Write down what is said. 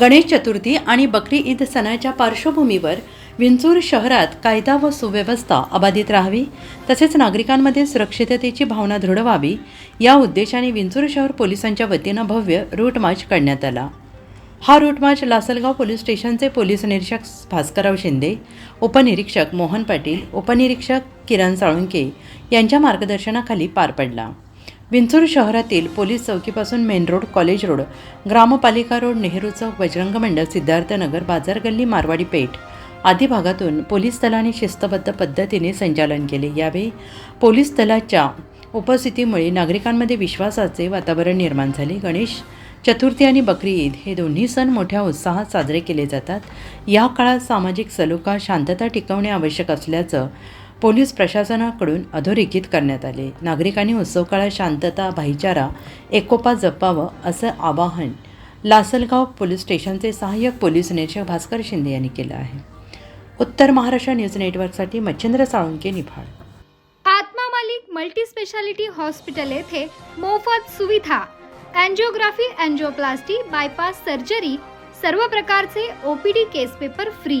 गणेश चतुर्थी आणि बकरी ईद सणाच्या पार्श्वभूमीवर विंचूर शहरात कायदा व सुव्यवस्था अबाधित राहावी तसेच नागरिकांमध्ये सुरक्षिततेची भावना दृढ व्हावी या उद्देशाने विंचूर शहर पोलिसांच्या वतीनं भव्य रूट मार्च करण्यात आला. हा रूट मार्च लासलगाव पोलीस स्टेशनचे पोलीस निरीक्षक भास्करराव शिंदे उपनिरीक्षक मोहन पाटील उपनिरीक्षक किरण साळुंके यांच्या मार्गदर्शनाखाली पार पडला. विंचूर शहरातील पोलीस चौकीपासून मेन रोड कॉलेज रोड ग्रामपालिका रोड नेहरू चौक बजरंग मंडळ सिद्धार्थनगर बाजार गल्ली मारवाडी पेठ आदी भागातून पोलीस दलाने शिस्तबद्ध पद्धतीने संचालन केले. यावेळी पोलीस दलाच्या उपस्थितीमुळे नागरिकांमध्ये विश्वासाचे वातावरण निर्माण झाले. गणेश चतुर्थी आणि बकरी ईद हे दोन्ही सण मोठ्या उत्साहात साजरे केले जातात. या काळात सामाजिक सलोखा शांतता टिकवणे आवश्यक असल्याचं पोलीस प्रशासनाकडून अधोरेखित करण्यात आले. नागरिकांनी उत्सव काळात शांतता भाईचारा एकोपा जपावं असं आवाहन लासलगाव पोलीस स्टेशनचे सहाय्यक पोलीस निरीक्षक भास्कर शिंदे यांनी केलं आहे. उत्तर महाराष्ट्र न्यूज नेटवर्कसाठी Machhindra Salunke Niphad. Atma Malik multi speciality hospital येथे मोफत सुविधा अँजिओग्राफी अँजिओप्लास्टी बायपास सर्जरी सर्व प्रकारचे OPD case paper free